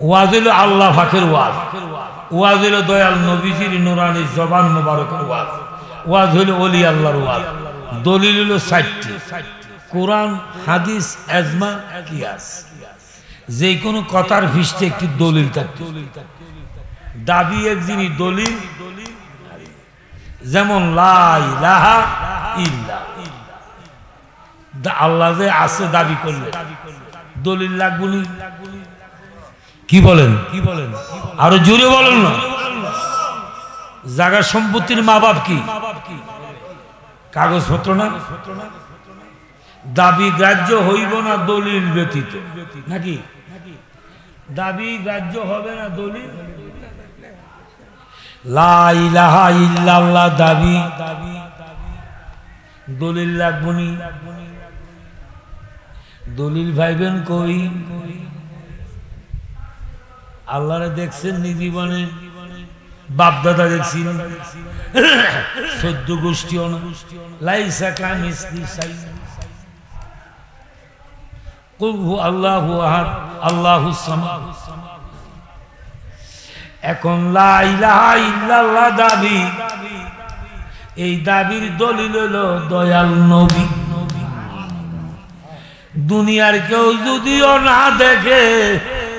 ওয়াজ হইল আল্লাহ ফাঁকের ওয়াজ। ওয়াজ হইল দয়াল নবীজির নুরানি জবান মোবারকের ওয়াজ। ওয়াজ হইল অলি আল্লাহর ওয়াজ। দলিল হইল ষাটটি। কোরআন, হাদিস এজমা কিয়াস। যে কোনো কথার ফিসতে একটি দলিল থাকতো। দাবি এক জিনিস দলিল, যেমন লাহা ইল্লা। আল্লাহ যে আছে দাবি করলে। দলিল লাগবনি কি বলেন? কি বলেন আরও জোরে বলেন না। জায়গা সম্পত্তির মা বাপ কি? কাগজপত্র না? দাবি গ্রাহ্য হইব না দলিল ব্যতীত। নাকি? দাবি গ্রাহ্য হবে না দলিল? দলিল ভাইবেন কই? আল্লাহরে দেখছেন নি জীবনে? বাপ দাদা দেখছি সদ্য লাইসা আল্লাহু আল্লাহু এখন লা দাবি। এই দাবির দলিল দয়াল নবী। দুনিয়ার কেউ যদিও না দেখে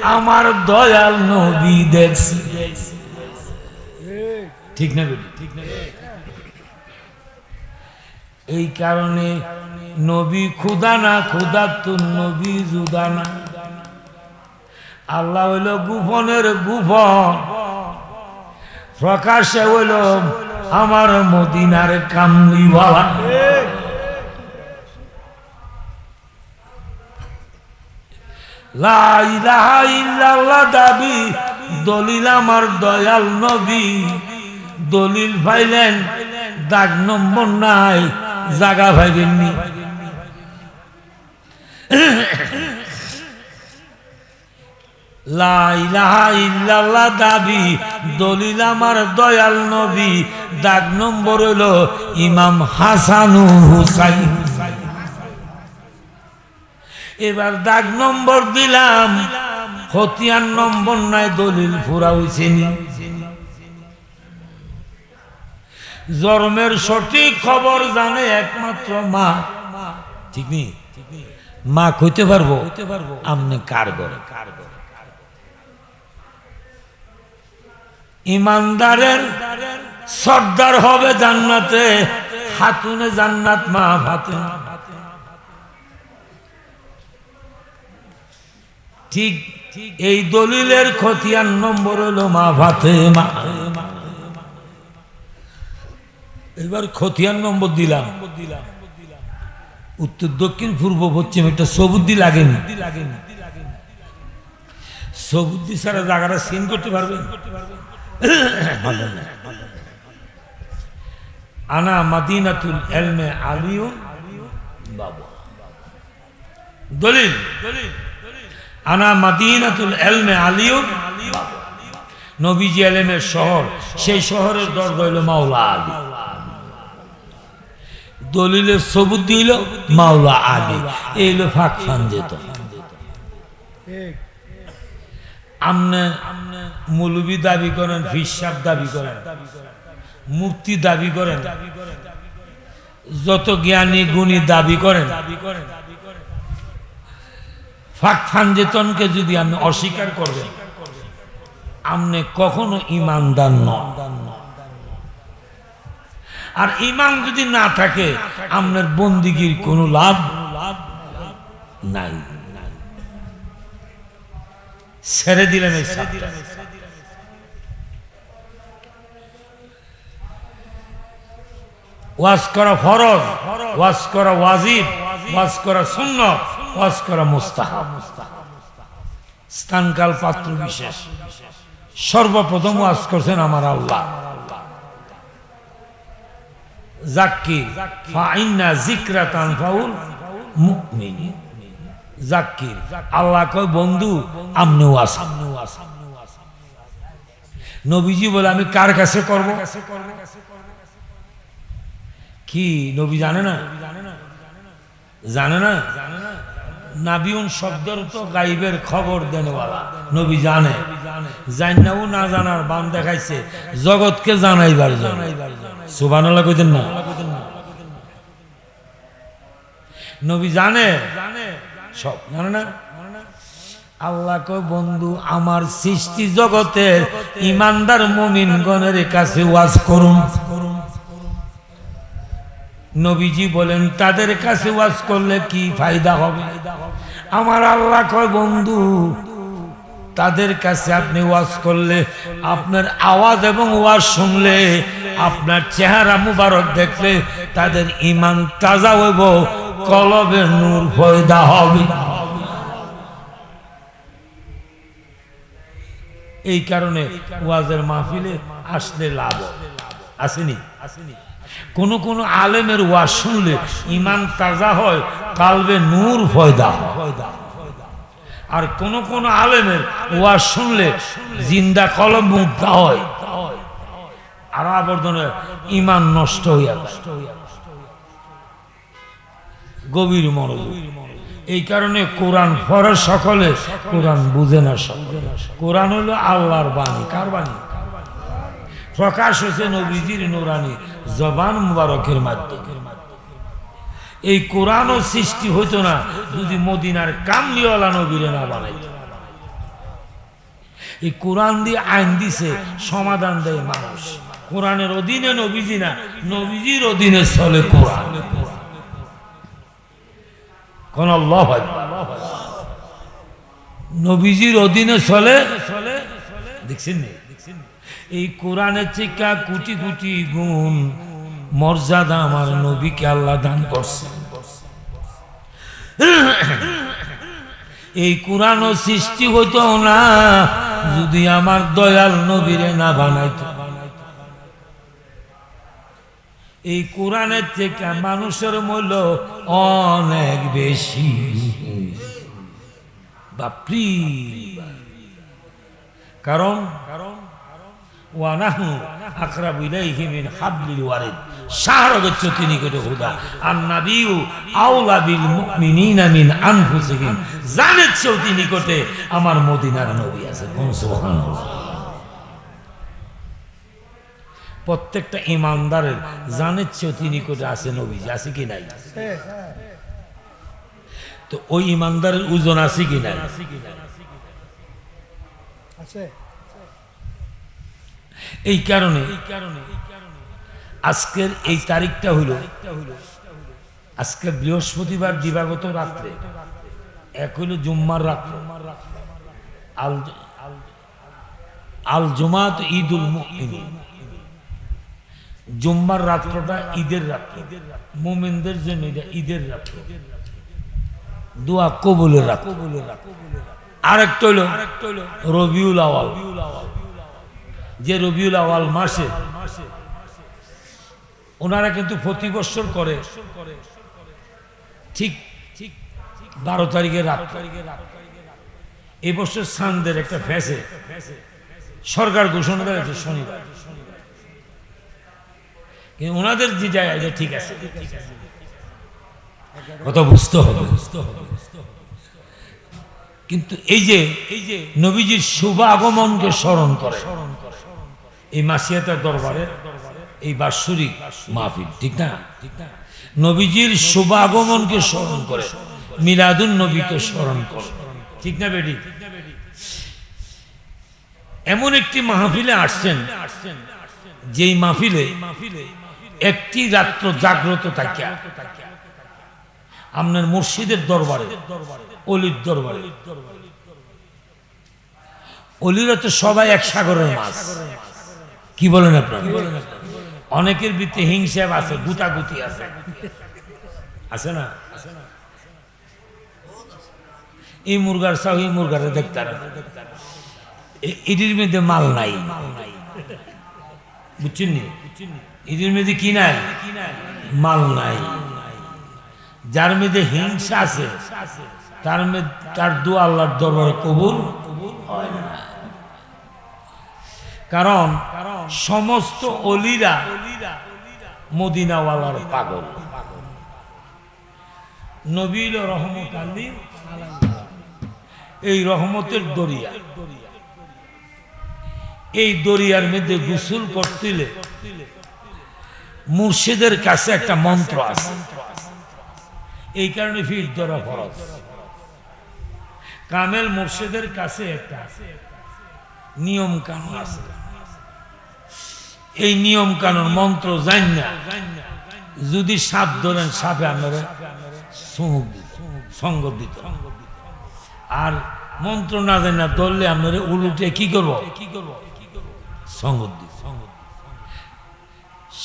আমার দয়াল নবী দেখছে। ঠিক না? ঠিক না এই কারণে নবী খুদা না খুদা তো নবী জুদা না। আল্লাহ হইল গুফনের গুফন প্রকাশে হইল আমার মদিনার কামলিওয়ালা লা ইলাহা ইল্লাল্লাহ দাবি, দলিল আমার দয়াল নবী। দলিল পাইলেন দাগ নম্বর নাই, জাগা ভাইবেননি দাবি, দলিল আমার দয়াল নবী। দাগ নম্বর হলো ইমাম হাসানু হুসাইন। এবার দাগ নম্বর দিলাম। হতিয়ার নম্বর নাই, দলিল ফুরা হইছেনি জন্মের সঠিক খবর জানে একমাত্র মা। ঠিক নেই মা কইতে পারব? আমনে কার কার ইমানদারের সর্দার হবে জান্নাতে হাতুনে জান্নাত, মা ভাতে ঠিক এই দলিলের খতিয়ান নম্বর হলো মা ভাতে মা এবার খতিয়ান নম্বর দিলাম। উত্তর, দক্ষিণ, পূর্ব, পশ্চিম একটা সবুদ্ধি লাগেনি। সবুদ্ধি ছাড়া জায়গাটা সিন করতে পারবেন আনা মাদিনাতুল এলমে আলিউ। বাবা দলিল। আনা মাদিনাতুল এলমে আলিউ। নবীজি এলেমের শহর, সেই শহরের দরজা হইল মাওলা আলী। দলিলের সবুদ দিল মাওলা আলী। এই হলো ফাঁক ফান যেত। আমনে মৌলবী দাবি করেন ফিসাব দাবি করেন মুক্তি দাবি করেন, যত জ্ঞানী গুণী দাবি করেন দাবি করেন ফাঁক যদি আপনি অস্বীকার করবেন আপনি কখনো ইমানদার নন। আর ইমান যদি না থাকে, আপনার বন্দিগির কোনো লাভ নাই। ছেড়ে দিলেন ওয়াজ করা ফরজ, ওয়াজ করা ওয়াজিব, ওয়াজ করা সুন্নত। ওয়াজ করা স্থানকাল পাত্র বিশেষ। সর্বপ্রথম ওয়াজ করছেন আমার আল্লাহ। জিকরা তানফাউল মুমিনিন জাক্কির আল্লাহ কয়, বন্ধু, আমনে ওয়াজ নবীজি বলে, আমি কার কাছে করব? কি, নবী জানে না? জানে না? নাবিউন শব্দের তো গাইবের খবর দেনওয়ালা। নবী জানে। জানাও না জানার বান দেখাইছে। জগৎকে জানাইবার কইতেন না? নবী জানে। সব জানে না? আল্লাহ বন্ধু, আমার সৃষ্টি জগতের ইমানদার মুমিনগণের কাছে ওয়াজ করুন। নবীজি বলেন, তাদের কাছে ওয়াজ করলে কি ফায়দা হবে? আমার আল্লাহ কয়, বন্ধু, তাদের কাছে আপনি ওয়াজ করলে আপনার আওয়াজ এবং ওয়াজ শুনলে আপনার চেহারা মুবারক দেখলে তাদের ইমান তাজা হইব, কলবে নূর ফয়দা হবে। এই কারণে ওয়াজের মাহফিলে আসলে লাভ আসেনি আসেনি? কোন কোন আলেমের ওয়াজ শুনলে ইমান তাজা হয়, কালবে নূর ফয়দা আর কোন কোন আলেমের ওয়াজ শুনলে জিন্দা কলম মুগ্ধ হয়। আর আবর্তনে ইমান নষ্ট হইয়া গভীর মনোযোগ। এই কারণে কোরআন পড়ে সকলে কোরআন বুঝে না সকলে। কোরআন হলো আল্লাহর বাণী। কার বাণী? প্রকাশ হয়েছে নবীজির নুরানি। জবান মুবারকের মাধ্যমে। এই কোরআনও সৃষ্টি হইতো না, যদি মদিনার কামলিওয়ালা নবীরে না বানাইত। এই কোরআন দিয়ে আইন দিছে, সমাধান দেয় মানুষ। কোরআনের অধীনে নবীজি না, নবীজির অধীনে চলে কোরআন। কোন নবীজির অধীনে চলে চলে, দেখছেন নি? এই কোরআনের চিকা কোটি কোটি গুণ মর্যাদা আমার নবীকে আল্লাহ দান করছে। এই কোরআনও সৃষ্টি হইতো না, যদি আমার দয়াল নবীরে না বানাইতো। এই কোরআনের থেকে মানুষের মূল্য অনেক বেশি। বাপরি। কারণ কারণ আমার মদিনার নবী আছে। প্রত্যেকটা ইমানদারের জানের তিনি কোটে আছে নবী আছে কি নাই? তো ওই ইমানদারের ওজন আছে কি নাই? আছে। এই কারণে আজকের এই তারিখটা হইল, আজকে বৃহস্পতিবার দিবাগত রাত্রে, এক হইল জুম্মার রাত্র। আল জুমাত ঈদুল মুমিনিন জুম্মার রাত্রটা ঈদের রাত্র। মোমেনদের জন্য এটা ঈদের রাত্র। দোয়া কবুলের রাত্র। আরেকটা হইল রবিউল আওয়াল। যে রবিউল আওয়াল মাসে ওনারা কিন্তু প্রতি বছর করে। ঠিক ঠিক বারো তারিখে রাত। এই বছর সানদের একটা ফ্যাসে। সরকার ঘোষণা দিয়েছে শনিবার। কিন্তু ওনাদের যে জায়গা এটা ঠিক আছে। কথা বুঝতে হবে। বুঝতে হবে কিন্তু এই যে এই যে নবীজির শুভ আগমনকে স্মরণ করে এই মাসিয়াতার দরবারে এই বাৎসরিক মাহফিল, ঠিক না? নবীজির শুভ আগমনকে স্মরণ করে, মিলাদুন নবীকে স্মরণ করে, ঠিক না বেটি? এমন একটি মাহফিলে আসছেন, যেই মাহফিলে একটি রাত্র জাগ্রত থাকিয়া আপনার মুর্শিদের দরবারে, অলির দরবারে। অলিরা তো সবাই এক সাগরের মাছ। কি বলেন আপনার? অনেকের ভিতরে হিংসা আছে, গুতাগুতি আছে। আছে না? এই মুরগার সাহ এই মুরগারে দেখতারা। এটির মধ্যে মাল নাই। বুঝছেন নি? এটির মধ্যে কি নাই? মাল নাই। যার মধ্যে হিংসা আছে, তার মধ্যে তার দু আল্লাহর দরবারে কবুল হয় না। কারণ সমস্ত অলিরা মদিনাওয়ালার পাগল। নবীল রহমত আলী এই রহমতের দরিয়া। এই দরিয়ার মধ্যে গোসল করতিলে মুর্শিদের কাছে একটা মন্ত্র আছে। এই কারণে ফির ধরা ফরজ। কামেল মুর্শিদের কাছে একটা নিয়ম কানুন আছে। এই নিয়ম কানুন মন্ত্র জান না। যদি সাপ ধরেন, সাপে আপনারা সঙ্গ দিত আর মন্ত্র না জান না, ধরলে আপনারা উলুটে কি করব? কি সঙ্গ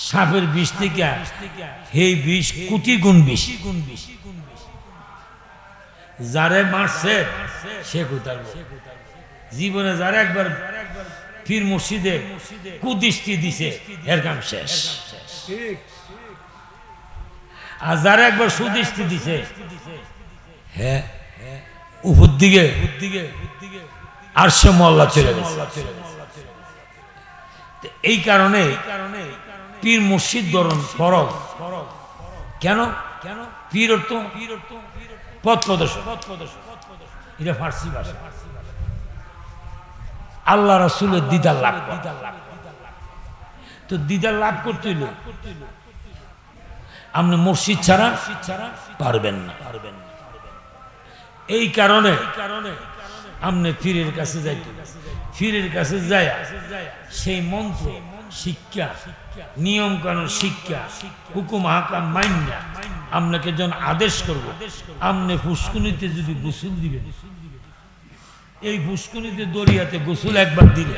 সাপের বিষ থেকে এই বিষ কোটি গুণ বেশি গুণ বেশি যারে মারছে, সে কোথার জীবনে যারা একবার পীর মসজিদে কুদৃষ্টি দিছে, এর কাম শেষ। আর যারা একবার সুদৃষ্টি দিছে হ্যাঁ উপর দিকে আর সে মল্লা চলে গেছে। এই কারণে পীর মসজিদ ধরন ফরজ। কেন কেন? পীর অর্থ পথ প্রদর্শন। এটা ফার্সি ভাষা। আল্লাহ রাসুলের দিদার লাভ তো দিদার লাভ করতে হইলে? আপনি মসজিদ ছাড়া পারবেন না। এই কারণে আপনি ফিরের কাছে যাইতে ফিরের কাছে যায় সেই মন্ত্র, শিক্ষা, নিয়ম কানুন, শিক্ষা, হুকুম, হাকাম মাইন্যা আপনাকে যখন আদেশ করব, আপনি ফুসকুনিতে যদি গোসল দিবেন এই ফুসকুনিতে দরিয়াতে গোসল একবার দিলে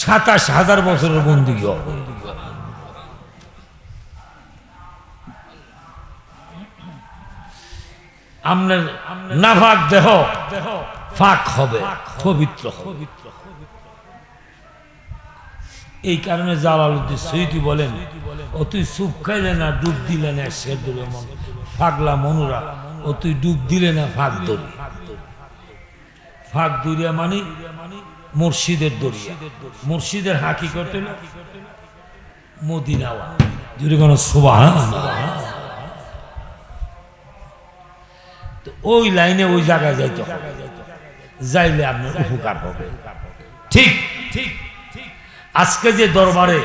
সাতাশ হাজার বছরের বন্দি আপনার দেহ ফাঁক হবে, পবিত্র হবে। এই কারণে জালালুদ্দিন সৈদি বলেন, ও তুই সুপ খাইলে না, ডুব দিলে না, সে ফাগলা মনুরা, ও তুই ডুব দিলে না, ফাঁক দরি ফাঁক দরিয়া মানে মুর্শিদের দরিয়া। মুর্শিদের হাকি করতে মদিনাওয়া যদি কোনো ওই লাইনে ওই জায়গায় যাইলে আপনার উপকার হবে। ঠিক। ঠিক আজকে যে দরবারে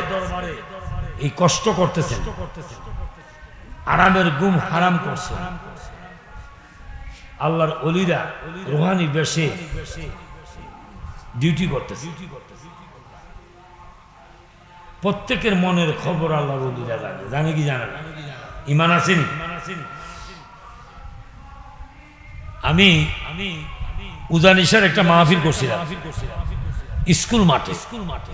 এই কষ্ট করতেছেন, আরামের গুম হারাম করছে আল্লাহর অলিরা রোহানি বেশে ডিউটি করতেছে। প্রত্যেকের মনের খবর আল্লাহর অলিরা জানে। জানে কি জানে না? ইমান আসেনি? আমি আমি উজানিসার একটা মাহফিল করছিলাম। স্কুল মাঠে। স্কুল মাঠে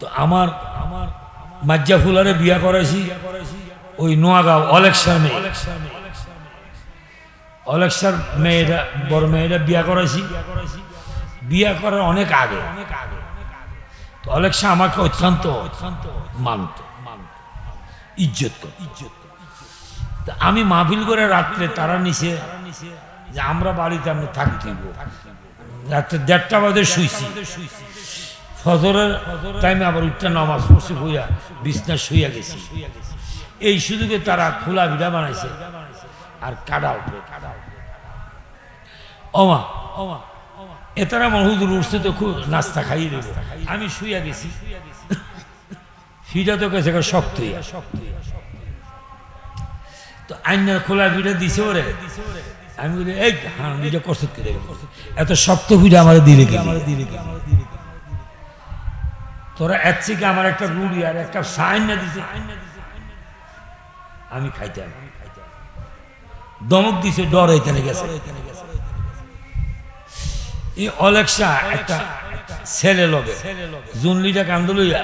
তো আমার আমার মাজ্জা ফুলারে বিয়া করাইছি। ওই নোয়াগাঁও অলেক্সার মেয়ে অলেক্সার মেয়েরা বড় মেয়েরা বিয়া করাইছি বিয়া করার অনেক আগে। তো অলেক্সা আমাকে অত্যন্ত অত্যন্ত মানত, ইজ্জত ইজ্জত আমি মাহফিল করে রাত্রে তারা নিচে যে আমরা বাড়িতে আমরা থাকতে রাত্রে দেড়টা বাজে শুইছি। ফজরের টাইমে আবার উঠটা নামাজ পড়ছি হইয়া বিছনা শুইয়া গেছি। এই সুযোগে তারা খোলা ভিড়া বানাইছে আর উঠবে কাডা অমা অমা এতারা আমার হুজুর উঠছে তো খুব নাস্তা খাইয়ে দেব। আমি শুইয়া গেছি। ফিটা তো গেছে শক্ত তো আইনার খোলা ভিড়া দিছে ওরে। আমি বলি, এই হ্যাঁ ভিডিও করছে কি রে? এত শক্ত ভিডিও আমার দিলে কি আমার দিলে কি তোরা এর থেকে আমার একটা রুড়ি আর একটা সাইন না দিছে। আমি খাইতাম। দমক দিছে, ডর এখানে গেছে অলেক্সা একটা ছেলে লগে জুনলিটা কান্দলইয়া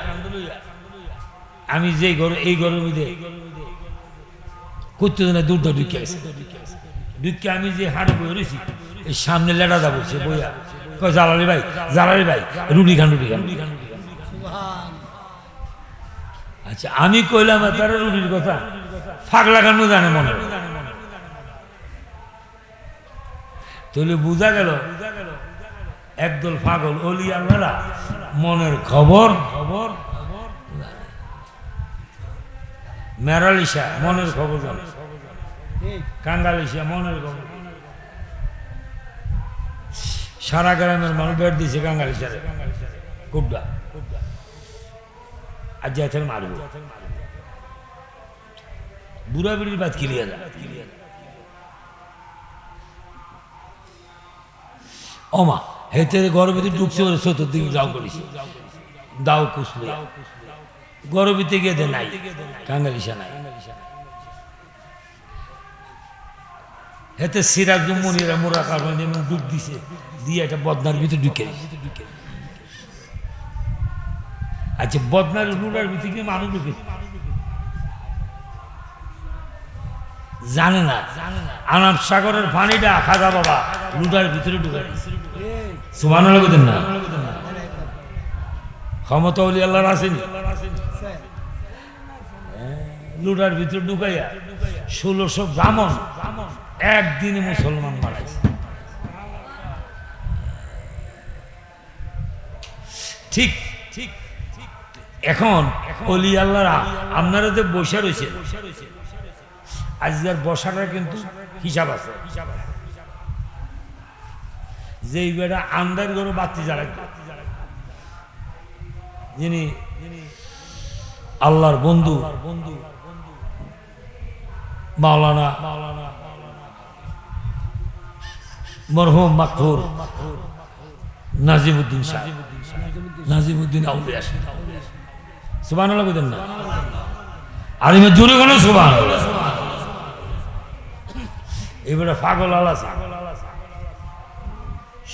আমি যে ঘরে এই ঘরের মধ্যে করতে না দূর দূর ঢুকে গেছে ঢুকে আমি যে হাড়ে বই রয়েছি এই সামনে লেটা দা বলছে বইয়া কয়, জালালি ভাই জালালি ভাই, রুটি খান রুটি খান। আচ্ছা আমি কইলাম তার রুটির কথা ফাঁক লাগানো জানে মনে। তাহলে বোঝা গেল একদল পাগল অলি আল্লাহরা, মনের খবর খবর মেরালিশা, মনের খবর জানে? কাঙ্গালিশা, মনের খবর। সারা গ্রামের মানুষ বের দিছে কাঙ্গালি সারে কুড্ডা। আর যাতে মারব বুড়া বুড়ির বাদ কিলিয়ে যা অমা হেতে গর্ভবতী ঢুকছে ওর চতুর্দিকে যাও করিস দাও কুসলে। গর্ভবতী গিয়ে দে নাই। কাঙ্গালিসা নাই। হেতে সিরাজ মনিরা মোরা কারণ যেমন ডুব দিছে, দিয়ে একটা বদনার ভিতরে ঢুকে আচ্ছা বদনার রুলার ভিতরে কি মানুষ ঢুকে। জানে না। আনাম সাগরের পানিটা খাজা বাবা লুটার ভিতরে ঢুকে ক্ষমতা লুটার ভিতরে ঢুকাইয়া ব্রাহ্মণ একদিনে মুসলমান মারাইছে। ঠিক ঠিক এখন অলি আল্লাহরা আপনারা যে বসে রয়েছে আজকের বসাটা কিন্তু হিসাব আছে। যে বেটা আন্দার গরু বাতি জ্বালাই যিনি আল্লাহর বন্ধু বন্ধু মাওলানা মরহুম মাকফুর নাজিমুদ্দিন সাহেব। নাজিমুদ্দিন সুবান আল্লাহ বুঝেন না। জোরে কোনো সুবান এবারে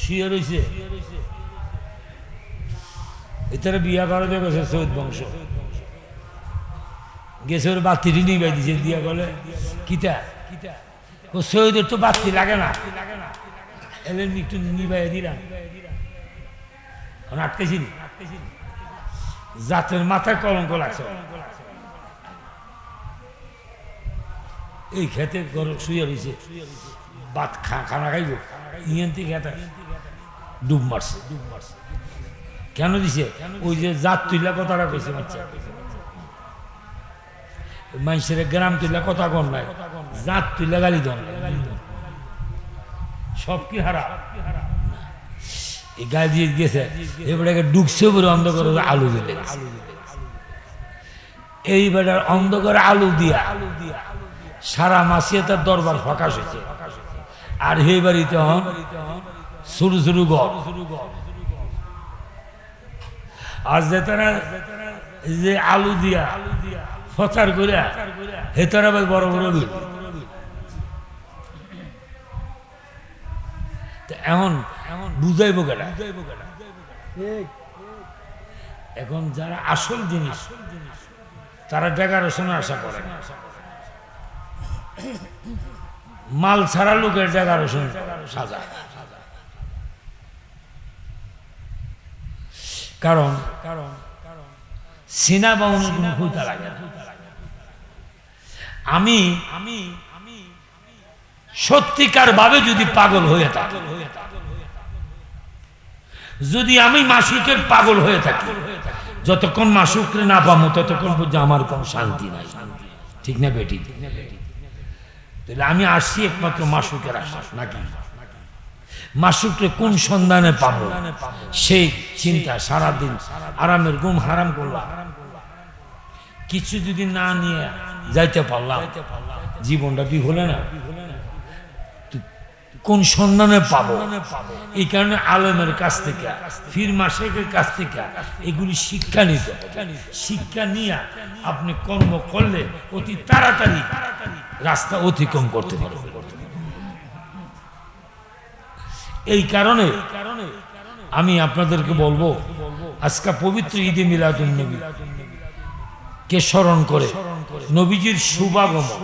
শুয়ে রয়েছে। এটারে বিয়া করে দেখেছে সৈয়দ বংশ। গেছে ওর বাতি নিবাই দিছে, দিয়া বলে, কিতা? ও সৈয়দের তো বাতি লাগে না। এলেন একটু নিবাই দিলাম। আটকেছি? জাতের মাথায় কলঙ্ক লাগছে। এই খেতে গরম শুয়ে রয়েছে। ভাত খানা খাইব। ইয়েন্তি খেতে ডুব মারছে। ডুব মারছে কেন দিছে? ওই যে জাত তুইলা কথাটা কইছে বাচ্চা। মানুষের গ্রাম তুইলা কথা কন নাই, জাত তুইলা গালি দন সব কি হারা এই দিয়ে গেছে এবারে ডুবছে বলে অন্ধকার আলু দিলে। এই অন্ধকার আলু দিয়া আলু দিয়া সারা মাসিয়ে তার দরবার ফকাশ হয়েছে। আর হে বাড়িতে হন শুরু শুরু গর আর যে তারা যে আলু দিয়া ফচার করে হেতারা ভাই বড় বড় বিল। এখন বুঝাইব কেটা এখন যারা আসল জিনিস, তারা ডেকারেশনের আশা করে। মাল ছাড়া লোকের ডেকারেশন সাজা। কারণ কারণ সিনা বাউনের কোনো খুঁতা লাগে আমি আমি আমি সত্যিকার ভাবে যদি পাগল হয়ে থাকি, যদি আমি মাসুকের পাগল হয়ে থাকি, যতক্ষণ মাসুকরে না পাবো, ততক্ষণ পর্যন্ত আমার কোনো শান্তি নাই। ঠিক না বেটি? তাহলে আমি আসছি একমাত্র মাসুকের আশ্বাস, নাকি? মাসুকরে কোন সন্ধানে পাবো? সেই চিন্তা সারাদিন আরামের ঘুম হারাম করলাম। কিছু যদি না নিয়ে যাইতে পারলাম, জীবনটা কি হলে না? কোন সন্ধানে পাব? এই কারণে আলমের কাছ থেকে ফির মাসেকের কাছ থেকে এগুলি শিক্ষা নিতে। শিক্ষা নিয়ে আপনি কর্ম করলে অতি তাড়াতাড়ি রাস্তা অতিক্রম করতে পারবেন। এই কারণে আমি আপনাদেরকে বলব, আজকে পবিত্র ঈদে মিলাদুন নবী। কে স্মরণ করে? নবীজির শুভাগমন।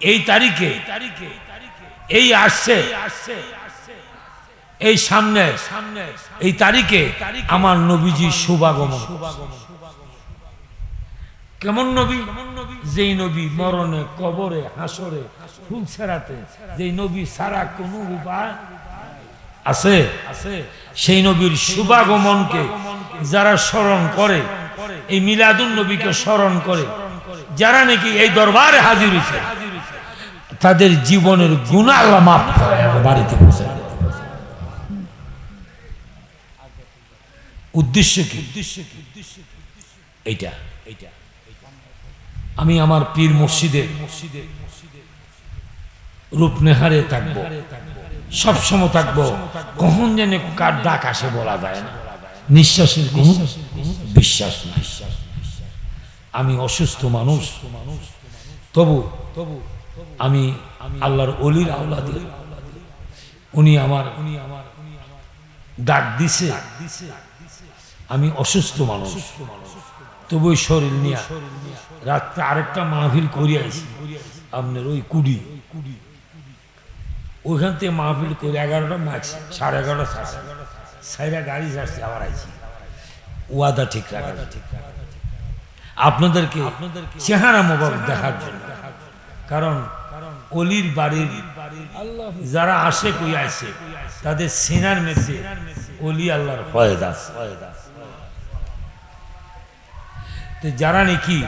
এই তারিখে, এই আসছে, এই সামনে, এই তারিখে আমার নবীজির শুভাগমন। কেমন নবী? যেই নবী মরণে, কবরে, হাসরে ফুল ছেড়াতে যে নবী সারা কোন উপায় আছে সেই নবীর শুভাগমনকে যারা স্মরণ করে, এই মিলাদুল নবীকে স্মরণ করে, যারা নাকি এই দরবারে হাজির হয়েছে, তাদের জীবনের গুণা আল্লাহ মাফ বাড়িতে পৌঁছে উদ্দেশ্য কি উদ্দেশ্য কি? উদ্দেশ্য এইটা। এইটা আমি আমার পীর মসজিদের মসজিদের রূপনেহারে থাকব সবসময় থাকব, কখন যেন কার ডাক আসে বলা যায় না। নিঃশ্বাসের কোন বিশ্বাস নাই। আমি অসুস্থ মানুষ, তবু তবু আমি আল্লাহর অলির আওলাদের উনি আমার উনি আমার ডাক দিছে। আমি অসুস্থ মানুষ, তবু শরীর নিয়ে রাত্রে আরেকটা মাহফিল করিয়াছি আপনার ওই কুড়ি কুড়ি। ওইখান থেকে মাহফিল করে এগারোটা মাছ সাড়ে এগারোটা সাড়ে সাইরা গাড়ি যাচ্ছে আবার আইছি ওয়াদা ঠিক রাখা ঠিক আপনাদেরকে চেহারা মোবারক দেখার জন্য। কারণ অলির বাড়ির যারা আসে কই আসে, তাদের সেনার মেসে অলি আল্লাহর ফয়েদ যারা নাকি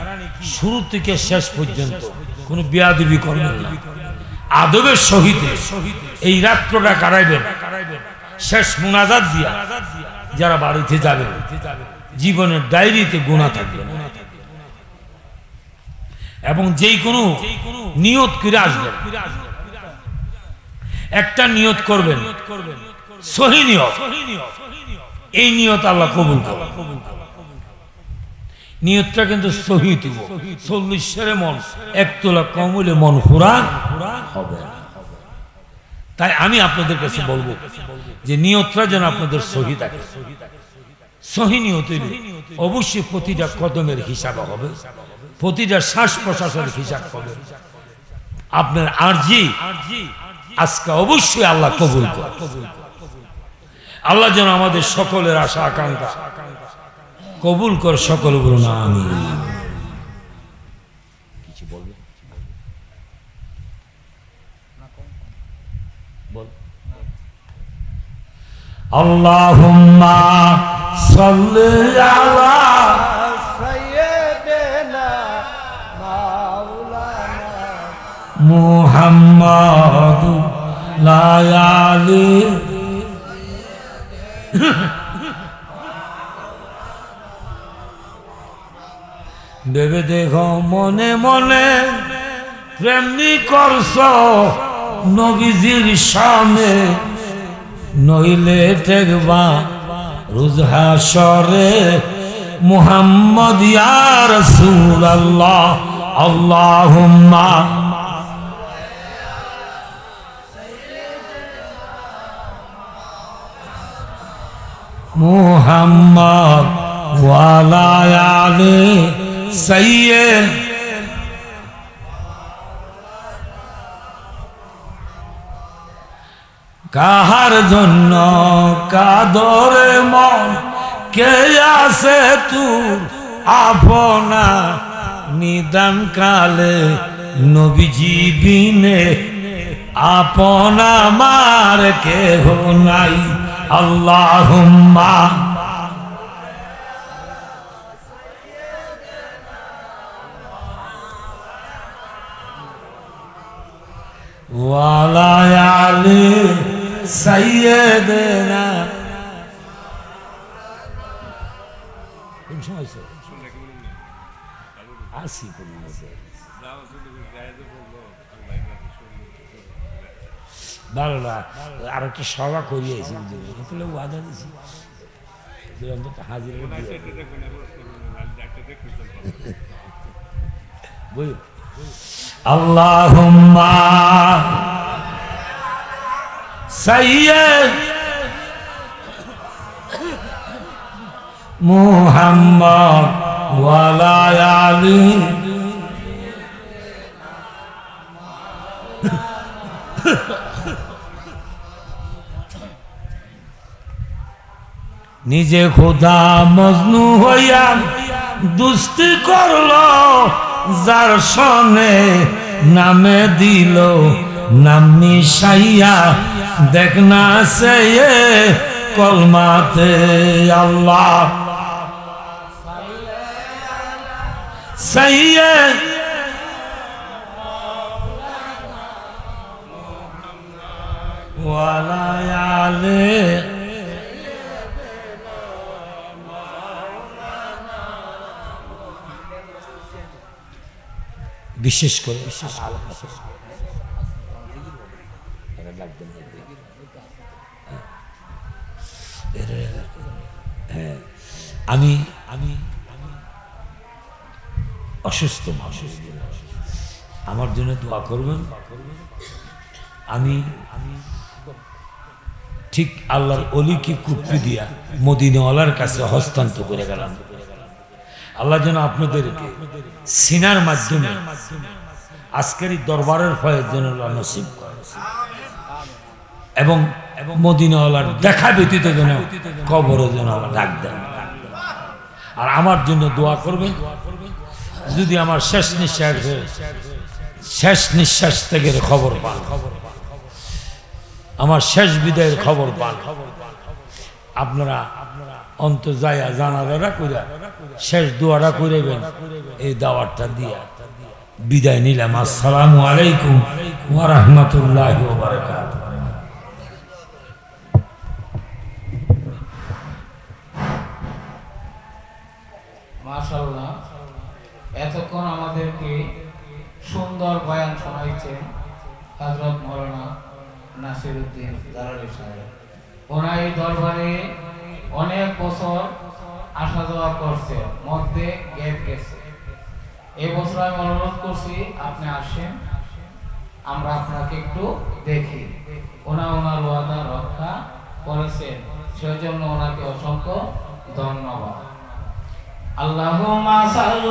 শুরু থেকে শেষ পর্যন্ত কোনো বিয়াদবি করবেন না। আদবের সহিত এই রাত্রটা কাটাইবেন। শেষ মুনাজাত দিয়া যারা বাড়িতে যাবেন, জীবনের ডায়েরিতে গুণা থাকবে এবং যেই কোনো নিয়ত করে আসবেন। একটা নিয়ত করবেন, সহি নিয়ত। এই নিয়ত আল্লাহ কবুল করবে নিয়তটা কিন্তু সহি দিব। চল্লিশ সেরে মন এক তোলা কম হলে মন ফুরা হবে তাই আমি আপনাদের কাছে বলব যে নিয়তটা যেন আপনাদের সহি থাকে। সহি নিয়ত অবশ্যই প্রতিটা কদমের হিসাব হবে, প্রতিটা শ্বাস প্রশ্বাসের হিসাব হবে। আপনার আরজি আজকে অবশ্যই আল্লাহ কবুল করে আল্লাহ যেন আমাদের সকলের আশা আকাঙ্ক্ষা কবুল কর সকল বলো না আমি কিছু বলবে বল আল্লাহুম্মা সাল্লি আলা سيدنا مولانا মুহাম্মাদ লা আলি ভেবে দেখো মনে মনে প্রেমনি করছ নবীজির সামনে নইলে টেকবা রুজহাসরে মুহাম্মদ ইয়া রাসূলুল্লাহ, আল্লাহুম্মা। মুহাম্মদ ওয়ালা আলি কাহার জন্য কাদরে মন, কে আছে তুর আপনা? নিদান কালে নবীজি বিনে আপনা মার কেহ নাই। আল্লাহুম্মা ওয়ালা আলি আসি ভালো না আর একটা সভা করিয়েছি তাহলে ওয়াদা দিছি। অন্তত হাজির বই আল্লাহুম্মা সাইয়্যিদ নিজে খোদা মজনু হইয়া দুস্তি করল। যার সনে নামে দিল নাম মিশাইয়া দেখ না সে কলমাতে আল্লাহ। সাইয়ে ওয়ালা আলে বিশেষ করে, বিশেষ হ্যাঁ আমি আমি অসুস্থ অসুস্থ আমার জন্য দোয়া করবেন। আমি আমি ঠিক আল্লাহর অলিকে কুপি দিয়া মদিনওয়ালার কাছে হস্তান্তর করে গেলাম। আল্লাহ যেন আপনাদেরকে সিনার মাধ্যমে আজকের এই দরবারের ফয়ের যেন নসিব এবং মদিনাওয়ালার দেখা ব্যতীত যেন কবরও যেন ডাক দেন। আর আমার জন্য দোয়া করবে যদি আমার শেষ নিঃশ্বাস শেষ নিঃশ্বাস থেকে খবর পান। খবর আমার শেষ বিদায়ের খবর পান। আপনারা অন্ত যায়া জানাজারা কইরা শেষ দোয়াটা করিবেন এই দাওয়াতটা দিয়া বিদায় নিলাম। আসসালামু আলাইকুম ওয়া রাহমাতুল্লাহি ওয়া বারাকাতুহু। মাশাল্লাহ এতক্ষণ আমাদেরকে সুন্দর বয়ান শোনাইছেন হজরত মৌলানা নাসির উদ্দিন দারালি সাহেব। ওনার এই দরবারে অনেক বছর আসা যাওয়া করছে, মধ্যে গ্যাপ গেছে। এই বছর আমি অনুরোধ করছি, আপনি আসেন, আমরা আপনাকে একটু দেখি। ওনা ওনার ওয়াদা রক্ষা করেছেন, সেজন্য ওনাকে অসংখ্য ধন্যবাদ। সাল্লি